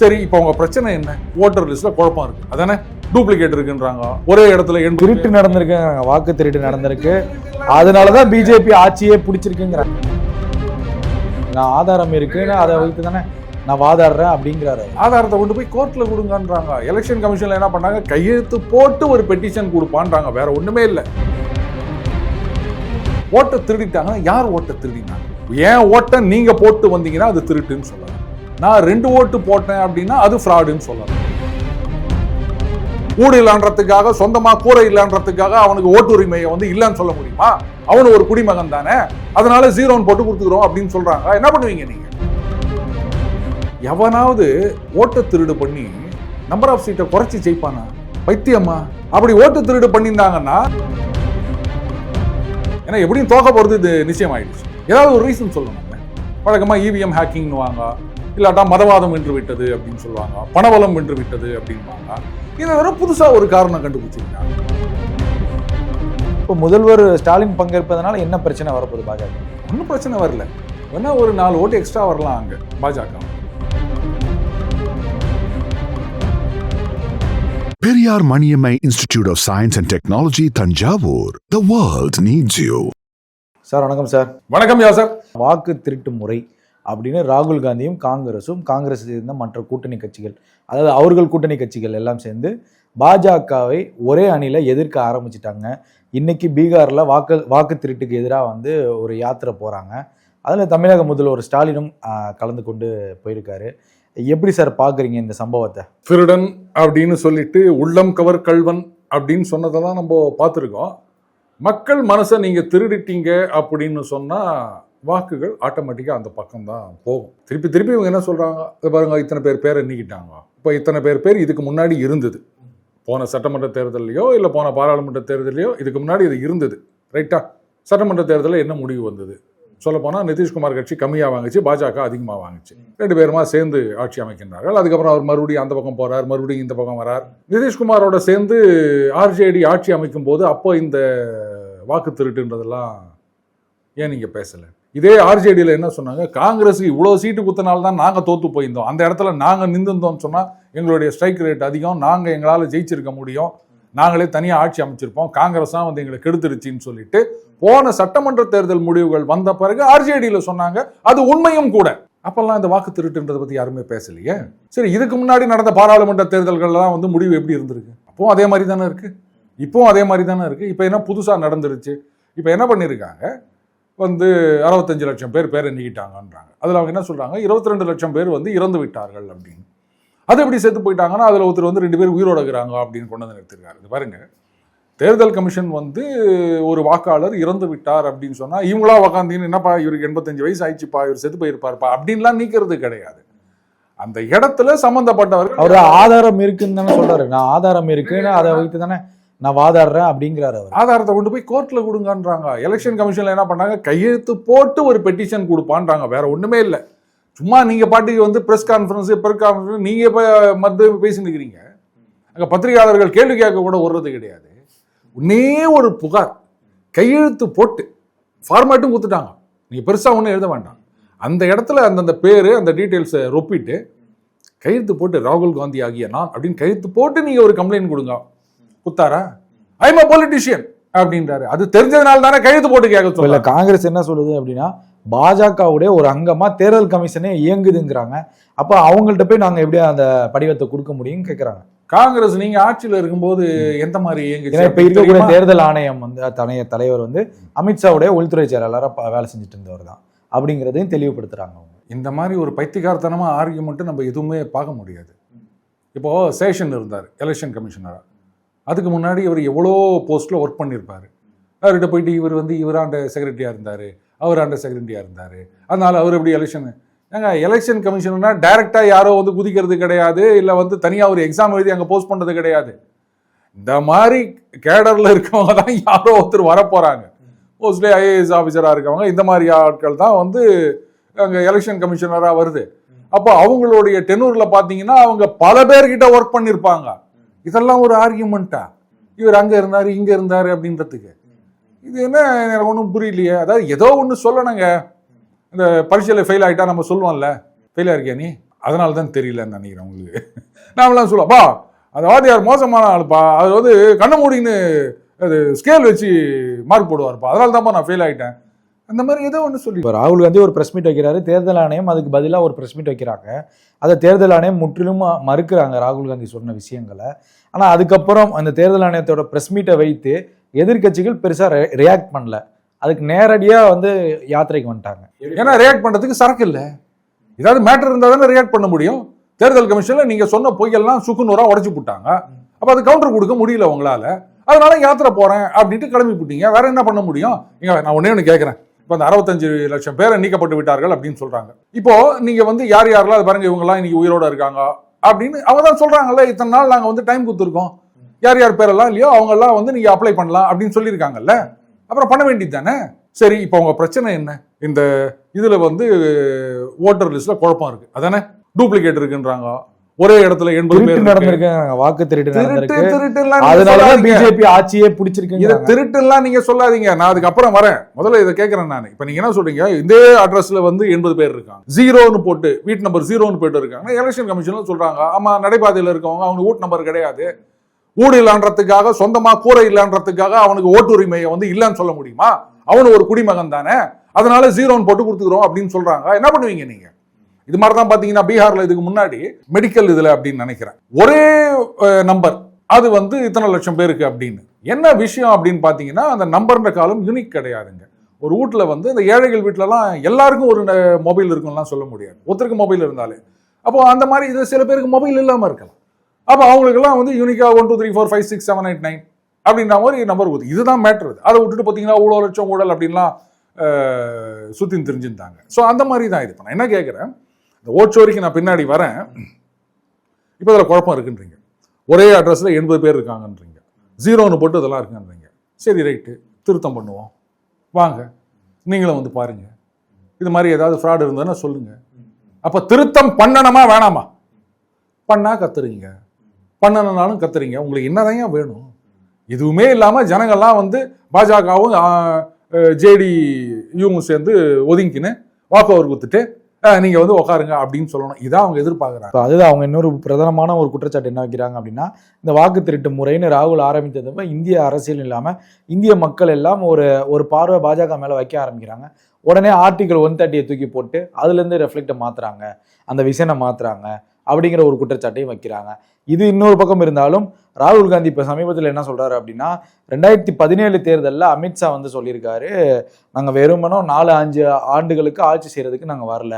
சரி இப்போ உங்க பிரச்சனை என்ன? ஓட்டர் லிஸ்ட்ல குழப்பம் இருக்கு. அதானே? டூப்ளிகேட் இருக்குன்றாங்க. ஒரே இடத்துல திருட்டு நடந்திருக்குங்கிறாங்க வாக்கு திருட்டு நடந்திருக்கு. அதனாலதான் பிஜேபி ஆட்சியே பிடிச்சிருக்குங்கிறாங்க நான் ஆதாரம் இருக்குன்னு அதை வைத்து தானே நான் வாதாடுறேன் அப்படிங்கிறாரு. ஆதாரத்தை கொண்டு போய் கோர்ட்ல கொடுங்கன்றாங்க. எலெக்ஷன் கமிஷன்ல என்ன பண்ணாங்க? கையெழுத்து போட்டு ஒரு பெட்டிஷன் கொடுப்பான்றாங்க. வேற ஒண்ணுமே இல்லை. ஓட்டை திருடிட்டாங்கன்னா யார் ஓட்டை திருடினாங்க? ஏன் ஓட்டை நீங்க போட்டு வந்தீங்கன்னா அது திருட்டுன்னு சொல்லலாம் நான் ரெண்டு ஓட்டு போட்டேன் அப்படின்னா அது ஃப்ராடுன்னு சொல்லலாம். கூடு இல்லைன்றதுக்காக சொந்தமாக கூரை இல்லைன்றதுக்காக அவனுக்கு ஓட்டு உரிமையை வந்து இல்லைன்னு சொல்ல முடியுமா? அவனு ஒரு குடிமகன் தானே. அதனால ஜீரோன்னு போட்டு கொடுத்துக்கிறோம் அப்படின்னு சொல்றாங்க. என்ன பண்ணுவீங்க நீங்க? எவனாவது ஓட்ட திருடு பண்ணி நம்பர் ஆஃப் சீட்டை குறைச்சி ஜெயிப்பானா? பைத்தியம்மா அப்படி ஓட்டு திருடு பண்ணியிருந்தாங்கன்னா ஏன்னா எப்படியும் தோக்க போகிறது இது நிச்சயம் ஆயிடுச்சு ஏதாவது ஒரு ரீசன் சொல்லணும் வழக்கமா இவிஎம் ஹேக்கிங்னு வாங்க. இல்லாட்டா மதவாதம் வென்று விட்டது அப்படின்னு சொல்லுவாங்க. பணபலம் வென்று விட்டது அப்படின்வாங்க இதை வேற புதுசா ஒரு காரணம் கண்டுபிடிச்சிருக்காங்க. இப்போ முதல்வர் ஸ்டாலின் பங்கேற்பதனால என்ன பிரச்சனை வரப்போகுது பாஜக? ஒன்றும் பிரச்சனை வரல. வேணா ஒரு நாலு ஓட்டு எக்ஸ்ட்ரா வரலாம் அங்க பாஜக. Periyar Maniammai Institute of Science and Technology, Tanjavur. The world needs you. Sir வணக்கம் சார். வணக்கம் யாசர் வாக்கு திருட்டு முறை. அப்படின்னு ராகுல் காந்தியும் காங்கிரஸும் காங்கிரஸ் இருந்த மற்ற கூட்டணி கட்சிகள் அதாவது அவர்கள் கூட்டணி கட்சிகள் எல்லாம் சேர்ந்து பாஜகவை ஒரே அணியில் எதிர்க்க ஆரம்பிச்சிட்டாங்க. இன்னைக்கு பீகாரில் வாக்கு வாக்கு திருட்டுக்கு எதிராக வந்து ஒரு யாத்திரை போகிறாங்க அதில் தமிழக முதல்வர் ஸ்டாலினும் கலந்து கொண்டு போயிருக்காரு. எப்படி சார் பார்க்குறீங்க இந்த சம்பவத்தை? திருடன் அப்படின்னு சொல்லிட்டு உள்ளம் கவர் கல்வன் அப்படின்னு சொன்னதெல்லாம் நம்ம பார்த்துருக்கோம். மக்கள் மனசை நீங்கள் திருடிட்டீங்க அப்படின்னு சொன்னால் வாக்குகள் ஆட்டோமேட்டிக்காக அந்த பக்கம் தான் போகும். திருப்பி திருப்பி இவங்க என்ன சொல்கிறாங்க பாருங்க இத்தனை பேர் பேரை நீக்கிட்டாங்க இப்போ இத்தனை பேர் பேர் இதுக்கு முன்னாடி இருந்தது. போன சட்டமன்ற தேர்தலையோ இல்லை போன பாராளுமன்ற தேர்தலையோ இதுக்கு முன்னாடி இது இருந்தது. ரைட்டா சட்டமன்ற தேர்தலில் என்ன முடிவு வந்தது? சொல்லப்போனால் நிதிஷ்குமார் கட்சி கம்மியாக வாங்குச்சு பாஜக அதிகமாக வாங்குச்சு. ரெண்டு பேருமா சேர்ந்து ஆட்சி அமைக்கின்றார்கள். அதுக்கப்புறம் அவர் மறுபடியும் அந்த பக்கம் போகிறார் மறுபடியும் இந்த பக்கம் வரார். நிதிஷ்குமாரோட சேர்ந்து ஆர்ஜேடி ஆட்சி அமைக்கும் போது அப்போ இந்த வாக்கு திருட்டுன்றதெல்லாம் ஏன் நீங்கள் பேசலை? இதே ஆர்ஜேடியில் என்ன சொன்னாங்க? காங்கிரஸுக்கு இவ்வளோ சீட்டு குத்தனால தான் நாங்கள் தோற்று போயிருந்தோம். அந்த இடத்துல நாங்கள் நின்றுந்தோம்னு சொன்னால் எங்களுடைய ஸ்ட்ரைக் ரேட் அதிகம். நாங்கள் எங்களால் ஜெயிச்சிருக்க முடியும். நாங்களே தனியாக ஆட்சி அமைச்சிருப்போம். காங்கிரஸ் தான் வந்து எங்களை கெடுத்துருச்சின்னு சொல்லிட்டு போன சட்டமன்ற தேர்தல் முடிவுகள் வந்த பிறகு ஆர்ஜேடியில் சொன்னாங்க. அது உண்மையும் கூட. அப்பெல்லாம் இந்த வாக்கு திருட்டுன்றதை பற்றி யாருமே பேசலையே. சரி இதுக்கு முன்னாடி நடந்த பாராளுமன்ற தேர்தல்கள்லாம் வந்து முடிவு எப்படி இருந்திருக்கு? அப்போவும் அதே மாதிரி தானே இருக்குது இப்போவும் அதே மாதிரி தானே இருக்குது இப்போ என்ன புதுசாக நடந்துருச்சு. இப்போ என்ன பண்ணியிருக்காங்க வந்து அறுபத்தஞ்சு லட்சம் பேர் பேரை நீக்கிட்டாங்கன்றாங்க. அதில் அவங்க என்ன சொல்கிறாங்க இருபத்தி ரெண்டு லட்சம் பேர் வந்து இறந்து விட்டார்கள் அப்படின்னு. அது எப்படி செத்து போயிட்டாங்கன்னா அதில் ஒருத்தர் வந்து ரெண்டு பேர் உயிரோடுகிறாங்க இருக்கிறாங்க அப்படின்னு கொண்டு வந்து நிறுத்திருக்காரு. இது பாருங்க. தேர்தல் கமிஷன் வந்து ஒரு வாக்காளர் இறந்து விட்டார் அப்படின்னு சொன்னால் இவங்களா உக்காந்தீங்கன்னு என்னப்பா இவருக்கு எண்பத்தஞ்சு வயசு ஆயிடுச்சுப்பா இவர் செத்து போயிருப்பார்ப்பா அப்படின்லாம் நீக்கிறது கிடையாது. அந்த இடத்துல சம்மந்தப்பட்டவர் அவர் ஆதாரம் இருக்குன்னு தானே சொல்றாரு. நான் ஆதாரம் இருக்குன்னு அதை வைத்து தானே நான் வாதாடுறேன் அப்படிங்கிறாரு அவர். ஆதாரத்தை கொண்டு போய் கோர்ட்டில் கொடுங்கன்றாங்க. எலெக்ஷன் கமிஷனில் என்ன பண்ணாங்க? கையெழுத்து போட்டு ஒரு பெட்டிஷன் கொடுப்பான்றாங்க. வேற ஒன்றுமே இல்லை. சும்மா நீங்கள் பாட்டுக்கு வந்து ப்ரெஸ் கான்ஃபரன்ஸு ப்ரெஸ் கான்ஃபரன்ஸ் நீங்கள் இப்போ மருந்து பேசிட்டு இருக்கிறீங்க. பத்திரிகையாளர்கள் கேள்வி கேட்க கூட விடுறது கிடையாது. ஒன்னே ஒரு புகார். கையெழுத்து போட்டு ஃபார்மேட்டும் கொடுத்துட்டாங்க. நீங்கள் பெருசாக ஒன்றும் எழுத வேண்டாம். அந்த இடத்துல அந்தந்த பேர் அந்த டீட்டெயில்ஸை ரொப்பிட்டு கையெழுத்து போட்டு ராகுல் காந்தி ஆகிய நான் அப்படின்னு கையெழுத்து போட்டு நீங்கள் ஒரு கம்ப்ளைண்ட் கொடுங்க. குத்தாரா? ஐம் அ பொலிட்டிஷியன் அப்படின்றாரு. அது தெரிஞ்சதுனால தானே கையெழுத்து போட்டு கேட்க சொல்லல காங்கிரஸ் என்ன சொல்லுது அப்படின்னா பாஜகவுடைய ஒரு அங்கமா தேர்தல் கமிஷனே இயங்குதுங்கிறாங்க. அப்ப அவங்கள்ட்ட போய் நாங்க எப்படி அந்த படிவத்தை கொடுக்க முடியும் கேக்குறாங்க. காங்கிரஸ் நீங்க ஆட்சியில இருக்கும்போது எந்த மாதிரி ஏன்னா இப்ப இருக்கக்கூடிய இயங்குச்சு தேர்தல் ஆணையம் வந்து தனைய தலைவர் வந்து அமித்ஷாவுடைய உள்துறை செயலாளரா ப- வேலை செஞ்சுட்டு இருந்தவர் தான். அப்படிங்கிறதையும் தெளிவுபடுத்துறாங்க அவங்க. இந்த மாதிரி ஒரு பைத்தியகாரத்தனமா ஆர்கியூமெண்ட் நம்ம எதுவுமே பார்க்க முடியாது. இப்போ சேஷன் இருந்தார் எலெக்ஷன் கமிஷனரா அதுக்கு முன்னாடி இவர் எவ்வளோ போஸ்ட்டில் ஒர்க் பண்ணியிருப்பார் அவர்கிட்ட போயிட்டு இவர் வந்து இவராண்ட இருந்தார் அவர் அவராண்ட செக்ரட்டரியாக இருந்தார். அதனால் அவர் எப்படி எலெக்ஷன் ஏங்க எலெக்ஷன் கமிஷனர்னா டைரெக்டாக யாரோ வந்து குதிக்கிறது கிடையாது இல்லை வந்து தனியாக ஒரு எக்ஸாம் எழுதி அங்கே போஸ்ட் பண்ணுறது கிடையாது. இந்த மாதிரி கேடரில் இருக்கவங்க தான் யாரோ ஒருத்தர் வரப்போகிறாங்க மோஸ்ட்லி ஐஏஎஸ் ஆஃபீஸராக இருக்கவங்க இந்த மாதிரி ஆட்கள் தான் வந்து அங்கே எலெக்ஷன் கமிஷனராக வருது. அப்போ அவங்களுடைய டெனூரில் பார்த்தீங்கன்னா அவங்க பல பேர்கிட்ட ஒர்க் பண்ணியிருப்பாங்க இதெல்லாம் ஒரு ஆர்கியூமெண்ட்டா? இவர் அங்கே இருந்தார் இங்கே இருந்தார் அப்படின்றதுக்கு. இது என்ன எனக்கு ஒன்றும் புரியலையே. அதாவது ஏதோ ஒன்று சொல்லணுங்க. இந்த பரீட்சையில் ஃபெயில் ஆகிட்டா நம்ம சொல்லுவோம்ல. ஃபெயில் ஆகிருக்கியா நீ? அதனால தான் தெரியலன்னு நினைக்கிறேன் உங்களுக்கு. நாமெல்லாம் சொல்லுவோம்ப்பா அந்த வாத்தியார் மோசமான ஆளுப்பா. அது வந்து கண்ணு மூடின்னு அது ஸ்கேல் வச்சு மார்க் போடுவார்ப்பா. அதனால தான்ப்பா நான் ஃபெயில் ஆகிட்டேன் அந்த மாதிரி ஏதோ ஒன்று சொல்லி இப்போ ராகுல் காந்தி ஒரு பிரஸ் மீட் வைக்கிறாரு தேர்தல் ஆணையம் அதுக்கு பதிலாக ஒரு பிரஸ் மீட் வைக்கிறாங்க. அதை தேர்தல் ஆணையம் முற்றிலும் மறுக்கிறாங்க ராகுல் காந்தி சொன்ன விஷயங்களை. ஆனால் அதுக்கப்புறம் அந்த தேர்தல் ஆணையத்தோட பிரஸ் மீட்டை வைத்து எதிர்க்கட்சிகள் பெருசாக ரியாக்ட் பண்ணல. அதுக்கு நேரடியாக வந்து யாத்திரைக்கு வந்துட்டாங்க. ஏன்னா ரியாக்ட் பண்றதுக்கு சரக்கு இல்லை. ஏதாவது மேட்டர் இருந்தால் தானே ரியாக்ட் பண்ண முடியும். தேர்தல் கமிஷன்ல நீங்க சொன்ன பொய்யெல்லாம் சுக்குநூறா உடைச்சு போட்டாங்க. அப்ப அது கவுண்டர் கொடுக்க முடியல உங்களால. அதனால யாத்திரை போறேன் அப்படின்ட்டு கிளம்பி போட்டீங்க. வேற என்ன பண்ண முடியும்? இங்க நான் ஒண்ணே ஒன்று கேட்கறேன் இப்போ அந்த அறுபத்தஞ்சு லட்சம் பேரை நீக்கப்பட்டு விட்டார்கள் அப்படின்னு சொல்கிறாங்க இப்போ நீங்கள் வந்து யார் யாரெல்லாம் அது பாருங்க இவங்கெல்லாம் இன்னைக்கு உயிரோட இருக்காங்க அப்படின்னு அவங்க தான் சொல்கிறாங்கல்ல இத்தனை நாள் நாங்கள் வந்து டைம் கொடுத்துருக்கோம். யார் யார் பேரெல்லாம் இல்லையோ அவங்கெல்லாம் வந்து நீங்கள் அப்ளை பண்ணலாம் அப்படின்னு சொல்லியிருக்காங்கல்ல. அப்புறம் பண்ண வேண்டியது தானே? சரி இப்போ உங்க பிரச்சனை என்ன? இந்த இதில் வந்து ஓட்டர் லிஸ்ட்டில் குழப்பம் இருக்குது அதானே? டூப்ளிகேட் இருக்குன்றாங்க. ஒரே இடத்துல எண்பது பேர் திருட்டு இருக்கு. நடந்திருக்கு வாக்கு திருட்டு திருட்டு திருட்டுலாம் அதனாலதான். பிஜேபி ஆட்சியே இத பிடிச்சிருக்கு திருட்டுலாம் நீங்க சொல்லாதீங்க. நான் அதுக்கு அப்புறம் வரேன். முதல்ல இதை கேட்கறேன் நான். இப்ப நீங்க என்ன சொல்றீங்க? இதே அட்ரஸ்ல வந்து எண்பது பேர் இருக்காங்க. ஜீரோன்னு போட்டு வீட் நம்பர் ஜீரோன்னு போயிட்டு இருக்காங்க. எலெக்ஷன் கமிஷன்ல சொல்றாங்க. ஆமா நடைபாதையில இருக்கவங்க அவங்க வீட்டு நம்பர் கிடையாது. ஊடு இல்லன்றதுக்காக சொந்தமா கூரை இல்லன்றதுக்காக அவனுக்கு ஓட்டு உரிமையை வந்து இல்லைன்னு சொல்ல முடியுமா? அவனு ஒரு குடிமகன் தானே அதனால ஜீரோன்னு போட்டு கொடுத்துக்கிறோம் அப்படின்னு சொல்றாங்க. என்ன பண்ணுவீங்க நீங்க? இது மாதிரி தான் பார்த்தீங்கன்னா பீகாரில் இதுக்கு முன்னாடி மெடிக்கல் இதில் அப்படின்னு நினைக்கிறேன். ஒரே நம்பர் அது வந்து இத்தனை லட்சம் பேருக்கு அப்படின்னு. என்ன விஷயம் அப்படின்னு பார்த்தீங்கன்னா அந்த நம்பர்ன்ற காலம் யூனிக் கிடையாதுங்க. ஒரு வீட்ல வந்து இந்த ஏழைகள் வீட்லலாம் எல்லாருக்கும் ஒரு மொபைல் இருக்கும்லாம் சொல்ல முடியாது. ஒருத்தருக்கு மொபைல் இருந்தாலே. அப்போ அந்த மாதிரி இது சில பேருக்கு மொபைல் இல்லாமல் இருக்கலாம். அப்போ அவங்களுக்கெல்லாம் வந்து யூனிக்கா one two three four five six seven eight nine அப்படின்ற மாதிரி நம்பர் கொடுத்து. இதுதான் மேட்ரு அதை விட்டுட்டு பார்த்தீங்கன்னா இவ்வளோ லட்சம் ஊழல் அப்படின்லாம் சுற்றி தெரிஞ்சிருந்தாங்க ஸோ அந்த மாதிரி தான் இது இப்போ நான் என்ன கேட்குறேன் இந்த ஓட்சோரிக்கு நான் பின்னாடி வரேன். இப்போ அதில் குழப்பம் இருக்குன்றீங்க. ஒரே அட்ரஸில் எண்பது பேர் இருக்காங்கன்றீங்க. ஜீரோன்னு போட்டு இதெல்லாம் இருக்குன்றீங்க. சரி ரைட்டு திருத்தம் பண்ணுவோம். வாங்க. நீங்களும் வந்து பாருங்க. இது மாதிரி ஏதாவது ஃப்ராடு இருந்ததுன்னா சொல்லுங்க. அப்போ திருத்தம் பண்ணணுமா வேணாமா? பண்ணா கத்துறீங்க. பண்ணணும்னாலும் கத்துறீங்க. உங்களுக்கு என்னதான் வேணும்? எதுவுமே இல்லாமல் ஜனங்கள்லாம் வந்து பாஜகவும் ஜேடி இவங்க சேர்ந்து ஒதுங்கின்னு வாக்கு ஓவர் கொடுத்துட்டு நீங்கள் வந்து உட்காருங்க அப்படின்னு சொல்லணும். இதான் அவங்க எதிர்பார்க்குறாங்க. இப்போ அதுதான் அவங்க இன்னொரு பிரதானமான ஒரு குற்றச்சாட்டு என்ன வைக்கிறாங்க அப்படின்னா இந்த வாக்கு திருட்டு முறைன்னு ராகுல் ஆரம்பித்ததப்ப இந்திய அரசியல் இல்லாமல் இந்திய மக்கள் எல்லாம் ஒரு ஒரு பார்வை பாஜக மேலே வைக்க ஆரம்பிக்கிறாங்க. உடனே ஆர்டிகல் ஒன் தேர்ட்டியை தூக்கி போட்டு அதுலேருந்து ரெஃப்ளெக்டை மாற்றுறாங்க அந்த விஷனை மாற்றுறாங்க அப்படிங்கிற ஒரு குற்றச்சாட்டையும் வைக்கிறாங்க. இது இன்னொரு பக்கம் இருந்தாலும் ராகுல் காந்தி இப்போ சமீபத்தில் என்ன சொல்கிறாரு அப்படின்னா ரெண்டாயிரத்தி பதினேழு தேர்தலில் அமித்ஷா வந்து சொல்லியிருக்காரு நாங்கள் வெறுமனோ நாலு அஞ்சு ஆண்டுகளுக்கு ஆட்சி செய்கிறதுக்கு நாங்கள் வரல.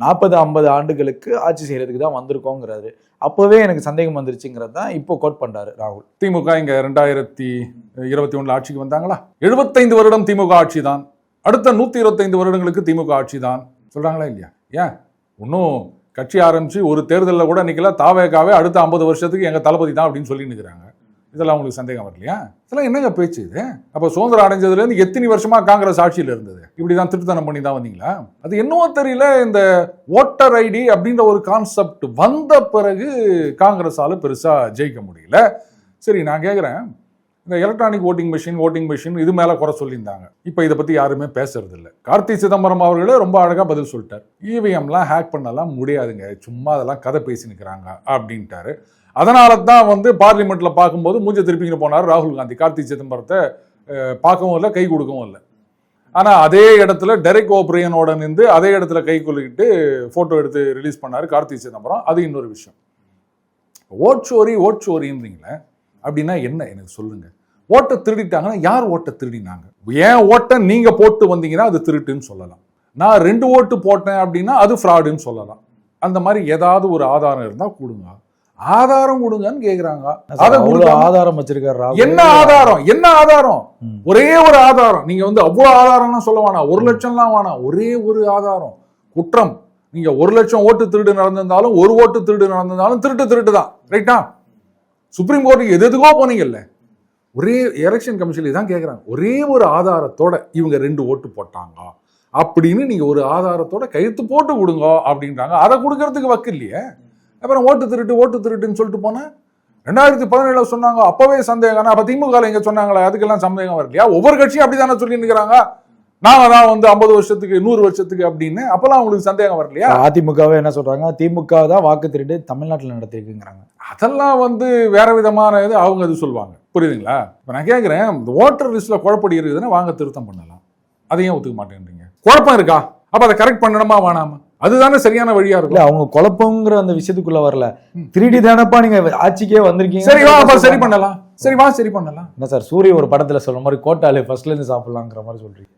நாற்பது ஐம்பது ஆண்டுகளுக்கு ஆட்சி செய்கிறதுக்கு தான் வந்திருக்கோங்கிறாரு. அப்போவே எனக்கு சந்தேகம் வந்துருச்சுங்கிறது தான் இப்போ கோட் பண்ணுறாரு ராகுல். திமுக இங்கே ரெண்டாயிரத்தி இருபத்தி ஒன்றில் ஆட்சிக்கு வந்தாங்களா? எழுபத்தைந்து வருடம் திமுக ஆட்சி தான் அடுத்த நூற்றி இருபத்தைந்து வருடங்களுக்கு திமுக ஆட்சி தான் சொல்கிறாங்களா இல்லையா? ஏன்? இன்னும் கட்சி ஆரம்பித்து ஒரு தேர்தலில் கூட நிற்கல தாவேக்காவே அடுத்த ஐம்பது வருஷத்துக்கு எங்கள் தளபதி தான் அப்படின்னு சொல்லி நிற்கிறாங்க இதெல்லாம் உங்களுக்கு சந்தேகம் வரலையா? இதெல்லாம் என்னங்க பேச்சு இது? அப்போ சுதந்திரம் அடைஞ்சதுலேருந்து எத்தனை வருஷமாக காங்கிரஸ் ஆட்சியில் இருந்தது? இப்படிதான் திருத்தனம் பண்ணி தான் வந்தீங்களா? அது என்னவோ தெரியல. இந்த ஓட்டர் ஐடி அப்படின்ற ஒரு கான்செப்ட் வந்த பிறகு காங்கிரஸால் பெருசாக ஜெயிக்க முடியல. சரி நான் கேட்குறேன் இந்த electronic voting machine voting machine இது மேலே குறை சொல்லியிருந்தாங்க. இப்போ இதை பற்றி யாருமே பேசுறது இல்லை கார்த்தி சிதம்பரம் அவர்களே ரொம்ப அழகாக பதில் சொல்லிட்டார். இவிஎம்லாம் ஹேக் பண்ணலாம் முடியாதுங்க. சும்மா அதெல்லாம் கதை பேசி நிற்கிறாங்க அப்படின்ட்டாரு. அதனால தான் வந்து பார்லிமெண்ட்டில் பார்க்கும்போது மூஞ்ச திருப்பிங்க போனார் ராகுல் காந்தி. கார்த்தி சிதம்பரத்தை பார்க்கவும் இல்லை கை கொடுக்கவும் இல்லை. ஆனால் அதே இடத்துல டெரெக் ஓப்ரியனோட நின்று அதே இடத்துல கை கொள்ளிக்கிட்டு ஃபோட்டோ எடுத்து ரிலீஸ் பண்ணார் கார்த்தி சிதம்பரம். அது இன்னொரு விஷயம். ஓட் சோரி ஓட் சோரின்றீங்களே அப்படின்னா என்ன? எனக்கு சொல்லுங்கள் ஓட்டை திருடிட்டாங்கன்னா யார் ஓட்டை திருடினாங்க? ஏன் ஓட்டை நீங்க போட்டு வந்தீங்கன்னா அது திருட்டுன்னு சொல்லலாம். நான் ரெண்டு ஓட்டு போட்டேன் அப்படின்னா அது ஃப்ராடுன்னு சொல்லலாம். அந்த மாதிரி ஏதாவது ஒரு ஆதாரம் இருந்தா கொடுங்க. ஆதாரம் கொடுங்கன்னு கேக்குறாங்க. அதை அவ்வளவு ஆதாரம் வச்சிருக்காரு என்ன ஆதாரம்? என்ன ஆதாரம். ஒரே ஒரு ஆதாரம். நீங்க வந்து அவ்வளவு ஆதாரம்லாம் சொல்ல வேணாம். ஒரு லட்சம்லாம் வேணாம். ஒரே ஒரு ஆதாரம். குற்றம். நீங்க ஒரு லட்சம் ஓட்டு திருடு நடந்திருந்தாலும் ஒரு ஓட்டு திருடு நடந்திருந்தாலும் திருட்டு திருட்டு தான் ரைட்டா சுப்ரீம் கோர்ட்டுக்கு எது எதுக்கோ போனீங்கல்ல. ஒரே எலெக்ஷன் கமிஷனில் தான் கேட்குறாங்க ஒரே ஒரு ஆதாரத்தோட இவங்க ரெண்டு ஓட்டு போட்டாங்க. அப்படின்னு நீங்கள் ஒரு ஆதாரத்தோட கைத்து போட்டு கொடுங்க அப்படின்றாங்க. அதை கொடுக்கறதுக்கு வக்கு இல்லையே. அப்புறம் ஓட்டு திருட்டு ஓட்டு திருட்டுன்னு சொல்லிட்டு போனேன் ரெண்டாயிரத்தி பதினேழில் சொன்னாங்க. அப்போவே சந்தேகம். அப்போ திமுக எங்கே சொன்னாங்களா அதுக்கெல்லாம் சந்தேகம் வரலையா? ஒவ்வொரு கட்சியும் அப்படி தானே சொல்லி நிற்கிறாங்க நாங்க தான் வந்து ஐம்பது வருஷத்துக்கு நூறு வருஷத்துக்கு அப்படின்னு அப்பெல்லாம் உங்களுக்கு சந்தேகம் வரலையா? அதிமுகவே என்ன சொல்றாங்க? திமுக தான் வாக்கு திருட்டு தமிழ்நாட்டில் நடத்திருக்குங்கிறாங்க. அதெல்லாம் வந்து வேற விதமான இது அவங்க இது சொல்லுவாங்க புரியுதுங்களா? இப்போ நான் கேட்குறேன் இந்த ஓட்டர் லிஸ்ட்ல குழப்படி இருக்குதுன்னா வாங்க திருத்தம் பண்ணலாம். அதையும் ஒத்துக்க மாட்டேன்றீங்க? குழப்பம் இருக்கா? அப்ப அதை கரெக்ட் பண்ணணுமா வேணாமா? அதுதானே சரியான வழியா இருக்கும். அவங்க குழப்பங்கிற அந்த விஷயத்துக்குள்ள வரல. திருடி தானப்பா நீங்க ஆட்சிக்கே வந்திருக்கீங்க. சரி சரி பண்ணலாம். சரி வா சரி பண்ணலாம். என்ன சார் சூரிய ஒரு படத்துல சொல்ற மாதிரி கோட்டாலே ஃபர்ஸ்ட்ல இருந்து சாப்பிடலாங்கிற மாதிரி சொல்றீங்க.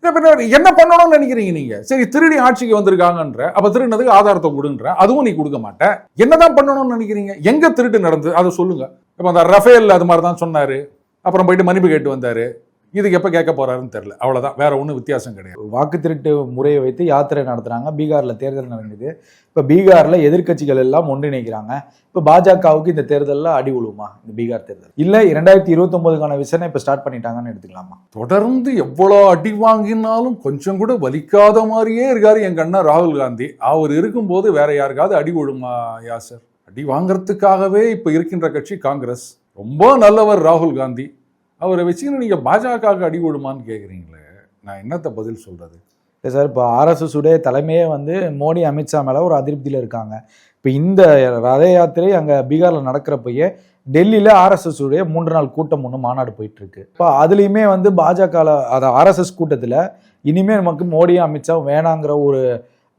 என்ன பண்ணணும்னு நினைக்கிறீங்க நீங்க? சரி திருடி ஆட்சிக்கு வந்திருக்காங்கன்ற அப்ப திருடினதுக்கு ஆதாரத்தை கொடுன்ற அதுவும் நீ கொடுக்க மாட்ட. என்னதான் பண்ணணும்னு நினைக்கிறீங்க? எங்க திருட்டு நடந்தது? அதை சொல்லுங்க. இப்ப அந்த ரஃபேல் அது மாதிரி தான் சொன்னாரு. அப்புறம் போயிட்டு மன்னிப்பு கேட்டு வந்தாரு. இதுக்கு எப்ப கேட்க போறாருன்னு தெரியல. அவ்வளவுதான். வேற ஒண்ணும் வித்தியாசம் கிடையாது. வாக்கு திருட்டு முறையை வைத்து யாத்திரை நடத்துறாங்க. பீகார்ல தேர்தல் நடந்தது இப்ப பீகார்ல எதிர்க்கட்சிகள் எல்லாம் ஒன்றிணைக்கிறாங்க. இப்ப பாஜகவுக்கு இந்த தேர்தல்ல அடி விழுமா இந்த பீகார் தேர்தல். இல்ல இரண்டாயிரத்தி இருபத்தி ஒன்பதுக்கான விசாரணை இப்ப ஸ்டார்ட் பண்ணிட்டாங்கன்னு எடுத்துக்கலாமா? தொடர்ந்து எவ்வளோ அடி வாங்கினாலும் கொஞ்சம் கூட வலிக்காத மாதிரியே இருக்காரு எங்க அண்ணன் ராகுல் காந்தி. அவர் இருக்கும்போது வேற யாருக்காவது அடி விழுமா யாசர்? அடி வாங்குறதுக்காகவே இப்ப இருக்கின்ற கட்சி காங்கிரஸ். ரொம்ப நல்லவர் ராகுல் காந்தி. அவரை வச்சுக்கின்னு நீங்கள் பாஜகவுக்கு அடி விடுமான்னு கேட்குறீங்களே நான் என்னத்த பதில் சொல்கிறது இல்லை சார் இப்போ ஆர்எஸ்எஸ் உடைய தலைமையே வந்து மோடி அமித்ஷா மேலே ஒரு அதிருப்தியில் இருக்காங்க. இப்போ இந்த ரத யாத்திரை அங்கே பீகாரில் நடக்கிறப்பயே டெல்லியில் ஆர்எஸ்எஸ் உடைய மூன்று நாள் கூட்டம் ஒன்று மாநாடு போயிட்டுருக்கு. இப்போ அதுலேயுமே வந்து பாஜக அதை ஆர்எஸ்எஸ் கூட்டத்தில் இனிமேல் நமக்கு மோடியும் அமித்ஷா வேணாங்கிற ஒரு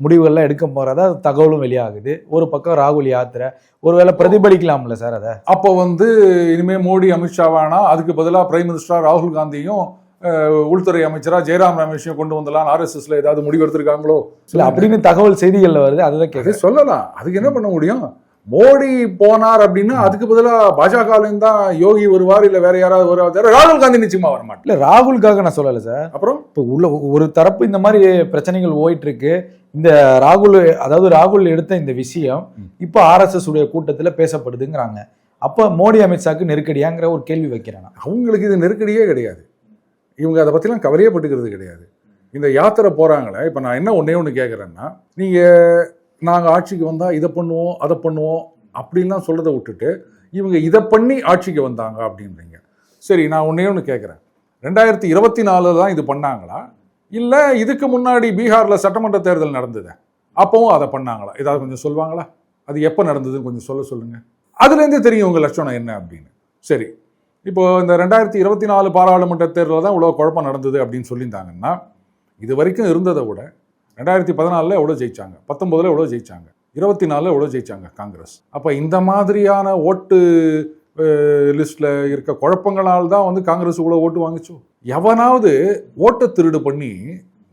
முடிவுகள்லாம் எடுக்க போறதா தகவலும் வெளியாகுது. ஒரு பக்கம் ராகுல் யாத்திரை ஒருவேளை பிரதிபலிக்கலாம்ல சார் அதை? அப்போ வந்து இனிமே மோடி அமித்ஷா வேணாம் அதுக்கு பதிலாக பிரைம் மினிஸ்டரா ராகுல் காந்தியும் உள்துறை அமைச்சரா ஜெயராம் ரமேஷையும் கொண்டு வந்தலாம் ஆர்எஸ்எஸ்ல ஏதாவது முடிவு எடுத்திருக்காங்களோ இல்ல அப்படின்னு தகவல் செய்திகள்ல வருது அதுதான் அது கேட்குறேன் சொல்லலாம். அதுக்கு என்ன பண்ண முடியும்? மோடி போனார் அப்படின்னா அதுக்கு பதிலா பாஜகலேருந்து தான் யோகி வருவார் இல்ல வேற யாராவது வருவார் ராகுல் காந்தி நிச்சயமா வர மாட்டார். இல்ல ராகுலுக்காக நான் சொல்லலை சார். அப்புறம்? இப்போ உள்ள ஒரு தரப்பு இந்த மாதிரி பிரச்சனைகள் ஓயிட்டு இருக்கு. இந்த ராகுல் அதாவது ராகுல் எடுத்த இந்த விஷயம் இப்போ ஆர்எஸ்எஸ் உடைய கூட்டத்துல பேசப்படுதுங்கிறாங்க. அப்ப மோடி அமித்ஷாக்கு நெருக்கடியாங்கிற ஒரு கேள்வி வைக்கிறேன். அவங்களுக்கு இது நெருக்கடியே கிடையாது. இவங்க அதை பத்திலாம் கவலையே பட்டுக்கிறது கிடையாது. இந்த யாத்திரை போறாங்களே இப்ப நான் என்ன ஒண்ணே ஒன்று கேட்குறேன்னா நீங்க நாங்க ஆட்சிக்கு வந்தா இதை பண்ணுவோம் அதை பண்ணுவோம் அப்படின்லாம் சொல்றதை விட்டுட்டு இவங்க இதை பண்ணி ஆட்சிக்கு வந்தாங்க அப்படின்றீங்க. சரி நான் ஒன்னே ஒன்று கேட்குறேன் ரெண்டாயிரத்தி இருபத்தி நாலில் தான் இது பண்ணாங்களா? இல்லை இதுக்கு முன்னாடி பீகாரில் சட்டமன்ற தேர்தல் நடந்தது. அப்பவும் அதை பண்ணாங்களா? ஏதாவது கொஞ்சம் சொல்லுவாங்களா அது எப்போ நடந்ததுன்னு கொஞ்சம் சொல்ல சொல்லுங்கள் அதுலேருந்தே தெரியும் உங்கள் லட்சணம் என்ன அப்படின்னு. சரி. இப்போ இந்த ரெண்டாயிரத்தி இருபத்தி நாலு பாராளுமன்ற தேர்தலில் தான் இவ்வளோ குழப்பம் நடந்தது அப்படின்னு சொல்லியிருந்தாங்கன்னா இது வரைக்கும் இருந்ததை விட ரெண்டாயிரத்தி பதினாலில் எவ்வளோ ஜெயிச்சாங்க? பத்தொம்போதில் எவ்வளோ ஜெயிச்சாங்க? இருபத்தி நாலில் எவ்வளோ ஜெயிச்சாங்க காங்கிரஸ்? அப்போ இந்த மாதிரியான ஓட்டு லிஸ்ட்டில் இருக்க குழப்பங்களால் தான் வந்து காங்கிரஸ் இவ்வளோ ஓட்டு வாங்கிச்சோ? எவனாவது ஓட்டு திருடு பண்ணி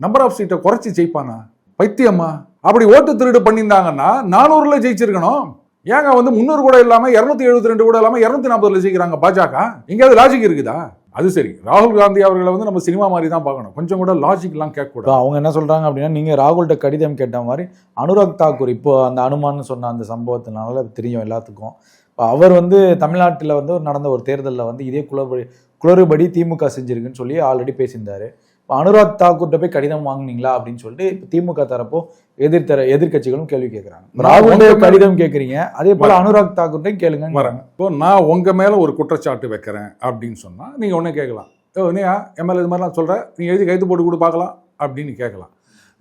நம்பர் ஆஃப் சீட்டை குறைச்சி ஜெயிப்பானா? பைத்தியம்மா அப்படி ஓட்டு திருடு பண்ணியிருந்தாங்கன்னா நானூறுல ஜெயிச்சிருக்கணும். ஏங்க வந்து முந்நூறு கூட இல்லாம இருநூத்தி எழுபத்தி ரெண்டு கூட இல்லாம இருநூத்தி நாற்பதுல ஜெயிக்கிறாங்க பாஜக? எங்கேயாவது லாஜிக் இருக்குதா? அது சரி. ராகுல் காந்தி அவர்களை வந்து நம்ம சினிமா மாதிரி தான் பார்க்கணும். கொஞ்சம் கூட லாஜிக் எல்லாம் அவங்க என்ன சொல்றாங்க அப்படின்னா நீங்க ராகுல்கிட்ட கடிதம் கேட்ட மாதிரி அனுராக் தாக்கூர் இப்போ அந்த அனுமான்னு சொன்ன அந்த சம்பவத்தினால தெரியும் எல்லாத்துக்கும். இப்போ அவர் வந்து தமிழ்நாட்டில் வந்து நடந்த ஒரு தேர்தலில் வந்து இதே குளறுபடி குளறுபடி திமுக செஞ்சிருக்குன்னு சொல்லி ஆல்ரெடி பேசியிருந்தாரு. இப்போ அனுராக் தாக்கூர்கிட்ட போய் கடிதம் வாங்குனீங்களா அப்படின்னு சொல்லிட்டு இப்போ திமுக தரப்போ எதிர்த்தர எதிர்க்கட்சிகளும் கேள்வி கேட்குறாங்க ராகுல் கடிதம் கேட்குறீங்க அதே போல அனுராக் தாக்கூர்ட்டையும் கேளுங்க வரேன். இப்போ நான் உங்க மேல ஒரு குற்றச்சாட்டு வைக்கிறேன் அப்படின்னு சொன்னா நீங்க ஒண்ணு கேட்கலாம். ஓ நீயா எம்எல்ஏ இது மாதிரிலாம் சொல்ற? நீ எழுதி கைது போட்டு கொடு பார்க்கலாம் அப்படின்னு கேட்கலாம்.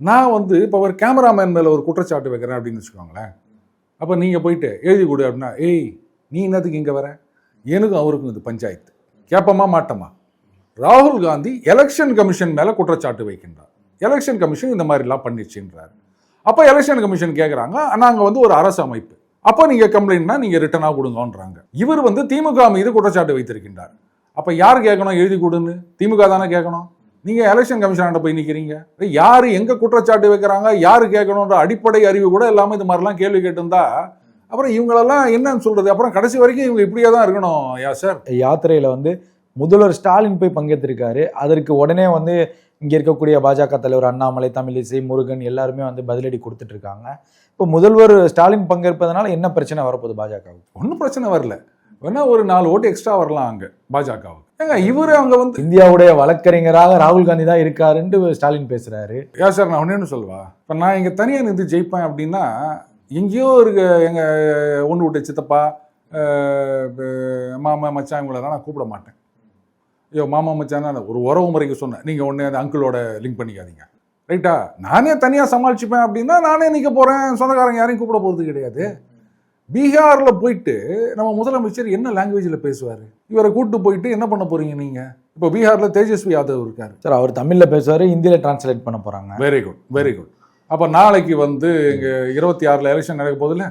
நான் வந்து இப்போ ஒரு கேமராமேன் மேல ஒரு குற்றச்சாட்டு வைக்கிறேன் அப்படின்னு வச்சுக்கோங்களேன். அப்போ நீங்க போயிட்டு எழுதி கொடு அப்படின்னா ஏய் நீ என்னத்துக்கு இங்க வர? எனக்கும் அவருக்கும் இது பஞ்சாயத்து. கேட்போமா மாட்டோமா? ராகுல் காந்தி எலெக்ஷன் கமிஷன் மேலே குற்றச்சாட்டு வைக்கின்றார். எலெக்ஷன் கமிஷன் இந்த மாதிரிலாம் பண்ணிச்சுன்றார். அப்போ எலெக்ஷன் கமிஷன் கேட்குறாங்க நாங்கள் வந்து ஒரு அரசு அமைப்பு. அப்போ நீங்கள் கம்ப்ளைண்ட்னா நீங்கள் ரிட்டனாக கொடுங்கன்றாங்க. இவர் வந்து திமுக மீது குற்றச்சாட்டு வைத்திருக்கின்றார். அப்போ யார் கேட்கணும்? எழுதி கொடுன்னு. திமுக தானே கேட்கணும். நீங்கள் எலெக்ஷன் கமிஷனாண்ட போய் நிற்கிறீங்க யார் எங்கே குற்றச்சாட்டு வைக்கிறாங்க? யார் கேட்கணுன்ற அடிப்படை அறிவு கூட இல்லாமல் இது மாதிரிலாம் கேள்வி கேட்டிருந்தா அப்புறம் இவங்களெல்லாம் என்னன்னு சொல்றது? அப்புறம் கடைசி வரைக்கும் இவங்க இப்படியே தான் இருக்கணும் யா சார் யாத்திரையில வந்து முதல்வர் ஸ்டாலின் போய் பங்கேற்றிருக்காரு. அதற்கு உடனே வந்து இங்க இருக்கக்கூடிய பாஜக தலைவர் அண்ணாமலை தமிழிசை முருகன் எல்லாருமே வந்து பதிலடி கொடுத்துட்டு இருக்காங்க இப்போ முதல்வர் ஸ்டாலின் பங்கேற்பதனால என்ன பிரச்சனை வரப்போகுது பாஜகவுக்கு? ஒன்றும் பிரச்சனை வரல. வேணா ஒரு நாலு ஓட்டு எக்ஸ்ட்ரா வரலாம் அங்கே பாஜகவுக்கு. ஏங்க இவரு அங்கே வந்து இந்தியாவுடைய வழக்கறிஞராக ராகுல் காந்தி தான் இருக்காருன்ட்டு ஸ்டாலின் பேசுறாரு. யா சார் நான் ஒன்று சொல்லுவா. இப்போ நான் இங்கே தனியாக நின்று ஜெயிப்பேன் அப்படின்னா எங்கேயோ இருக்க எங்கள் ஒன்று விட்ட சித்தப்பா மாமா மச்சான் இவங்களெல்லாம் நான் கூப்பிட மாட்டேன். ஐயோ மாமா மச்சானா ஒரு உறவு முறைக்கு சொன்னேன். நீங்கள் ஒன்று அந்த அங்கிளோட லிங்க் பண்ணிக்காதீங்க. ரைட்டா நானே தனியாக சமாளிச்சுப்பேன் அப்படின்னா நானே நிற்க போகிறேன் சொந்தக்காரங்க யாரையும் கூப்பிட போகிறது கிடையாது. பீகாரில் போயிட்டு நம்ம முதலமைச்சர் என்ன லாங்குவேஜில் பேசுவார்? இவரை கூட்டு போயிட்டு என்ன பண்ண போறீங்க நீங்கள் இப்போ பீகாரில் தேஜஸ்வி யாதவ் இருக்கார். சார் அவர் தமிழ்ல பேசுவாரு ஹிந்தியில டிரான்ஸ்லேட் பண்ண போறாங்க. வெரி குட் வெரி குட் அப்போ நாளைக்கு வந்து இங்கே இருபத்தி ஆறில் எலெக்ஷன் நடக்க போதில்ல.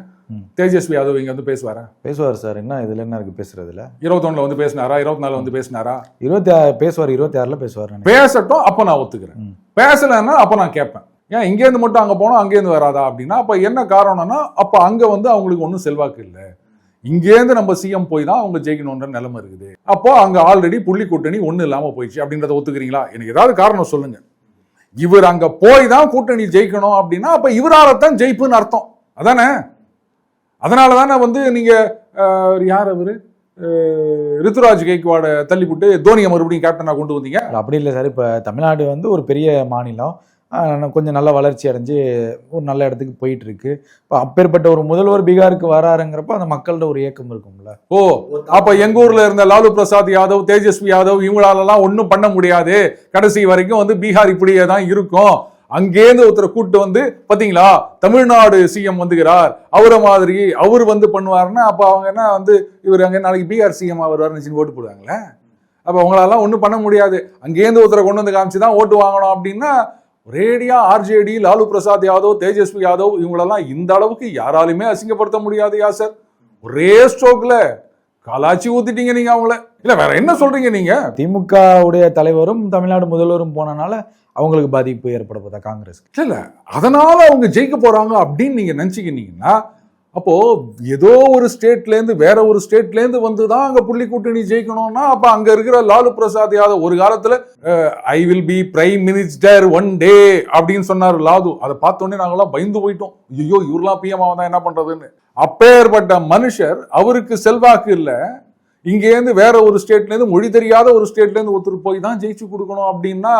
தேஜஸ்வி யாதவ் இங்கே வந்து பேசுவாரா? பேசுவார் சார். என்ன இதுல என்ன இருக்கு பேசுறதுல? இருபத்தொன்னுல வந்து பேசினாரா? இருபத்தி நாலு வந்து பேசினாரா? இருபத்தி ஆறு பேசுவார் இருபத்தி ஆறுல பேசுவார். பேசட்டும் அப்போ நான் ஒத்துக்கிறேன். பேசலைன்னா அப்போ நான் கேட்பேன். ஏன் இங்கேருந்து மட்டும் அங்கே போனோம் அங்கேருந்து வராதா அப்படின்னா அப்போ என்ன காரணம்னா அப்போ அங்கே வந்து அவங்களுக்கு ஒன்றும் செல்வாக்கு இல்லை. இங்கேருந்து நம்ம சிஎம் போய் தான் அவங்க ஜெயிக்கணுன்ற நிலைமை இருக்குது. அப்போ அங்கே ஆல்ரெடி புள்ளி கூட்டணி ஒன்றும் இல்லாமல் போயிடுச்சு. அப்படின்றத ஒத்துக்கிறீங்களா? எனக்கு ஏதாவது காரணம் சொல்லுங்க. இவர் அங்கே போய் தான் கூட்டணி ஜெயிக்கணும் அப்படின்னா அப்போ இவரால தான் ஜெயிப்புன்னு அர்த்தம். அதானே? அதனால தானே வந்து நீங்கள் யார் அவர்? ரித்துராஜ் கைக்வாடை தள்ளிவிட்டு தோனியை மறுபடியும் கேப்டனாக கொண்டு வந்தீங்க? அப்படி இல்லை சார். இப்போ தமிழ்நாடு வந்து ஒரு பெரிய மாநிலம். கொஞ்சம் நல்ல வளர்ச்சி அடைஞ்சு ஒரு நல்ல இடத்துக்கு போயிட்டு இருக்கு இப்போ அப்பேற்பட்ட ஒரு முதல்வர் பீகாருக்கு வராருங்கிறப்ப அந்த மக்கள்கிட்ட ஒரு இயக்கம் இருக்கும்ல. ஓ அப்ப எங்க ஊர்ல இருந்த லாலு பிரசாத் யாதவ் தேஜஸ்வி யாதவ் இவங்களாலலாம் ஒன்றும் பண்ண முடியாது. கடைசி வரைக்கும் வந்து பீகார் இப்படியே தான் இருக்கும். அங்கேருந்து ஒருத்தரை கூட்டு வந்து பாத்தீங்களா தமிழ்நாடு சிஎம் வந்துகிறார் அவரை மாதிரி அவர் வந்து பண்ணுவாருன்னா அப்ப அவங்க என்ன வந்து இவர் அங்கே நாளைக்கு பீகார் சிஎம் வருவாருன்னு ஓட்டு போடுவாங்களே? அப்போ அவங்களாலாம் ஒன்றும் பண்ண முடியாது. அங்கேருந்து ஒருத்தரை கொண்டு வந்து காமிச்சு தான் ஓட்டு வாங்கணும் அப்படின்னா ஒரேடியா ஆர்ஜேடி லாலு பிரசாத் யாதவ் தேஜஸ்வி யாதவ் இவங்களெல்லாம் இந்த அளவுக்கு யாராலுமே அசிங்கப்படுத்த முடியாது யாசர் ஒரே ஸ்ட்ரோக்ல கலாச்சி ஊத்திட்டீங்க நீங்க அவங்கள. இல்ல வேற என்ன சொல்றீங்க நீங்க? திமுக உடைய தலைவரும் தமிழ்நாடு முதல்வரும் போனனால அவங்களுக்கு பாதிப்பு ஏற்பட போதா காங்கிரஸ் இல்ல இல்ல. அதனால அவங்க ஜெயிக்க போறாங்க அப்படின்னு நீங்க நினைச்சுக்கிட்டீங்கன்னா அப்போ ஏதோ ஒரு ஸ்டேட்லேருந்து வேற ஒரு ஸ்டேட்லேருந்து வந்து தான் அங்கே புள்ளி கூட்டணி ஜெயிக்கணும்னா அப்போ அங்கே இருக்கிற லாலு பிரசாத் யாதவ் ஒரு காலத்தில் I will be prime minister one day அப்படின்னு சொன்னார் லாது அதை பார்த்தோன்னே நாங்களாம் பயந்து போயிட்டோம். ஐயோ இவரெல்லாம் பிஎம் தான் என்ன பண்ணுறதுன்னு அப்பேற்பட்ட மனுஷர் அவருக்கு செல்வாக்கு இல்லை. இங்கேருந்து வேற ஒரு ஸ்டேட்ல இருந்து மொழி தெரியாத ஒரு ஸ்டேட்ல இருந்து ஒருத்தர் போய் தான் ஜெயிச்சு கொடுக்கணும் அப்படின்னா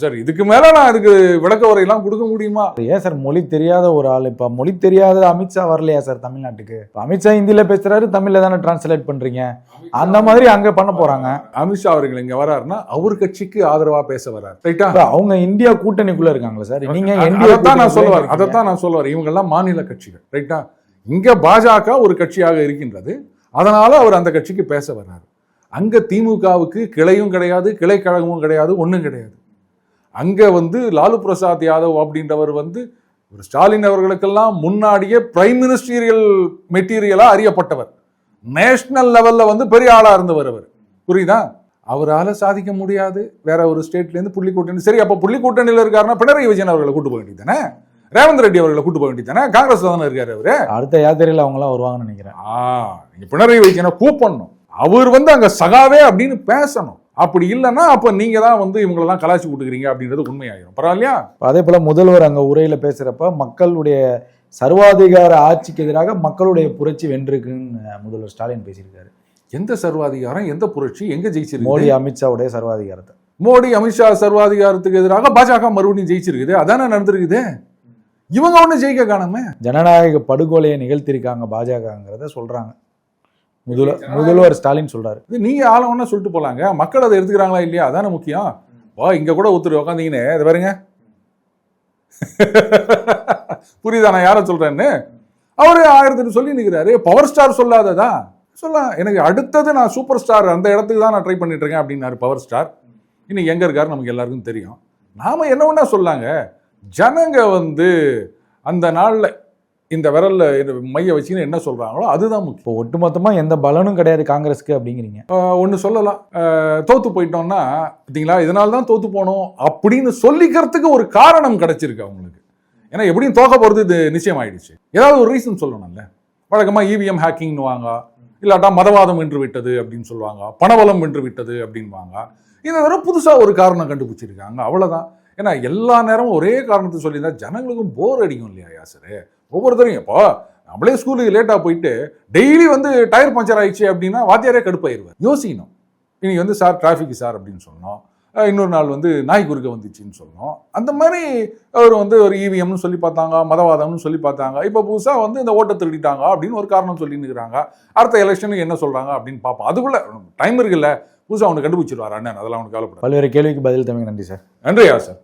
சார் இதுக்கு மேல நான் அதுக்கு விளக்க உரையெல்லாம் கொடுக்க முடியுமா? ஏன் சார் மொழி தெரியாத ஒரு ஆள் இப்போ மொழி தெரியாத அமித்ஷா வரலையா சார் தமிழ்நாட்டுக்கு? அமித்ஷா ஹிந்தியில பேசுறாரு தமிழ்ல தானே டிரான்ஸ்லேட் பண்றீங்க? அந்த மாதிரி அங்க பண்ண போறாங்க. அமித்ஷா அவர்கள் இங்க வராருன்னா அவர் கட்சிக்கு ஆதரவா பேச வராரு ரைட்டா அவங்க இந்தியா கூட்டணிக்குள்ள இருக்காங்களா சார் நீங்க அ- NDA அதைத்தான் நான் சொல்ல வரேன் கூட்டணிக்குள்ள அதைத்தான் நான் சொல்ல வரேன் இவங்க எல்லாம் மாநில கட்சிகள் ரைட்டா இங்க பாஜக ஒரு கட்சியாக இருக்கின்றது அதனால் அவர் அந்த கட்சிக்கு பேச வர்றாரு. அங்கே திமுகவுக்கு கிளையும் கிடையாது கிளை கழகமும் கிடையாது ஒன்றும் கிடையாது. அங்கே வந்து லாலு பிரசாத் யாதவ் அப்படின்றவர் வந்து ஒரு ஸ்டாலின் அவர்களுக்கெல்லாம் முன்னாடியே பிரைம் மினிஸ்டீரியல் மெட்டீரியலாக அறியப்பட்டவர். நேஷனல் லெவலில் வந்து பெரிய ஆளாக இருந்தவர் அவர். புரியுதா? அவரால் சாதிக்க முடியாது. வேற ஒரு ஸ்டேட்லேருந்து புள்ளி கூட்டணி சரி அப்போ புள்ளி கூட்டணியில் இருக்காருன்னா பினராயி விஜயன் அவர்களை கூட்டு போக வேண்டியது தானே? ரேவந்த் ரெட்டி அவர்களை கூட்டு போக வேண்டியது தானே? காங்கிரஸ் தானே இருக்காரு அவரு? அடுத்த யாத்திரையில அவங்க எல்லாம் வருவாங்கன்னு நினைக்கிறேன். ஆ நீங்க பினராயி விஜயனை கூப்பிடணும். அவர் வந்து அங்க சகாவே அப்படின்னு பேசணும். அப்படி இல்லைன்னா அப்ப நீங்க தான் வந்து இவங்களெல்லாம் கலாச்சி விட்டுக்கிறீங்க அப்படின்றது உண்மையாயிரும். பரவாயில்லையா? அதே போல முதல்வர் அங்க உரையில பேசுறப்ப மக்களுடைய சர்வாதிகார ஆட்சிக்கு எதிராக மக்களுடைய புரட்சி வென்றிருக்குன்னு முதல்வர் ஸ்டாலின் பேசியிருக்காரு. எந்த சர்வாதிகாரம் எந்த புரட்சி எங்க ஜெயிச்சிருக்கு மோடி அமித்ஷாவுடைய சர்வாதிகாரத்தை. மோடி அமித்ஷா சர்வாதிகாரத்துக்கு எதிராக பாஜக மறுபடியும் ஜெயிச்சிருக்குது. அதானே நடந்திருக்குது? இவங்க ஒண்ணு ஜெயிக்க காணாம. ஜனநாயக படுகொலையை நிகழ்த்திருக்காங்க பாஜகங்கிறத சொல்றாங்க. முதல்வர் முதல்வர் ஸ்டாலின் சொல்றாரு. இது நீங்க ஆள ஒண்ணா சொல்லிட்டு போலாங்க. மக்கள் அதை எடுத்துக்கிறாங்களா இல்லையா? அதானே முக்கியம். வா இங்க கூட ஒருத்தர் உட்காந்தீங்கன்னு இது பாருங்க. புரியுதா? நான் யாரை சொல்றேன்னு? அவரு ஆயிரத்தி சொல்லி நிற்கிறாரு பவர் ஸ்டார் சொல்லாததா? சொல்லலாம். எனக்கு அடுத்தது நான் சூப்பர் ஸ்டார் அந்த இடத்துக்கு தான் நான் ட்ரை பண்ணிட்டு இருக்கேன் அப்படின்னாரு பவர் ஸ்டார் இன்னைக்கு எங்க இருக்காரு நமக்கு எல்லாருக்கும் தெரியும். நாம என்ன வேணா சொல்லாங்க? ஜனங்க வந்து அந்த நாள்ல இந்த விரல்ல மைய வச்சுன்னு என்ன சொல்றாங்களோ அதுதான் முக்கியம். இப்போ ஒட்டுமொத்தமா எந்த பலனும் கிடையாது காங்கிரஸ்க்கு அப்படிங்கிறீங்க. ஒன்று சொல்லலாம். தோத்து போயிட்டோம்னா பார்த்தீங்களா இதனால தான் தோத்து போனோம் அப்படின்னு சொல்லிக்கிறதுக்கு ஒரு காரணம் கிடைச்சிருக்கு அவங்களுக்கு. ஏன்னா எப்படியும் தோக்க போகிறது இது நிச்சயம் ஆயிடுச்சு ஏதாவது ஒரு ரீசன் சொல்லணும்ல. வழக்கமாக இவிஎம் ஹேக்கிங்னு வாங்க. இல்லாட்டா மதவாதம் வென்று விட்டது அப்படின்னு சொல்லுவாங்க. பணபலம் வென்று விட்டது அப்படின்வாங்க இதை தவிர புதுசாக ஒரு காரணம் கண்டுபிடிச்சிருக்காங்க. அவ்வளோதான் ஏன்னா எல்லா நேரமும் ஒரே காரணத்தை சொல்லியிருந்தா ஜனங்களுக்கும் போர் அடிக்கும் இல்லையா யாசரு? ஒவ்வொருத்தரையும் இப்போ நம்மளே ஸ்கூலுக்கு லேட்டாக போயிட்டு டெய்லி வந்து டயர் பஞ்சர் ஆயிடுச்சு அப்படின்னா வாத்தியாரே கடுப்பாயிருவார். யோசிக்கணும். இன்னைக்கு வந்து சார் டிராஃபிக் சார் அப்படின்னு சொன்னோம். இன்னொரு நாள் வந்து நாய் குறுக்க வந்துச்சுன்னு சொன்னோம். அந்த மாதிரி அவர் வந்து ஒரு E இவிஎம்னு சொல்லி பார்த்தாங்க மதவாதம்னு சொல்லி பார்த்தாங்க. இப்போ புதுசாக வந்து இந்த ஓட்டை திருடிட்டாங்க அப்படின்னு ஒரு காரணம் சொல்லின்னு இருக்கிறாங்க அடுத்த எலெக்ஷனுக்கு என்ன சொல்கிறாங்க அப்படின்னு பார்ப்போம். அதுக்குள்ள டைம் இருக்குல்ல. புதுசாக அவனுக்கு கண்டுபிடிச்சிருவார் அண்ணன். அதெல்லாம் அவனுக்கு கவலைப்படாது. பல்வேறு கேள்விக்கு பதில் தமிழ் நன்றி சார். நன்றியா சார்.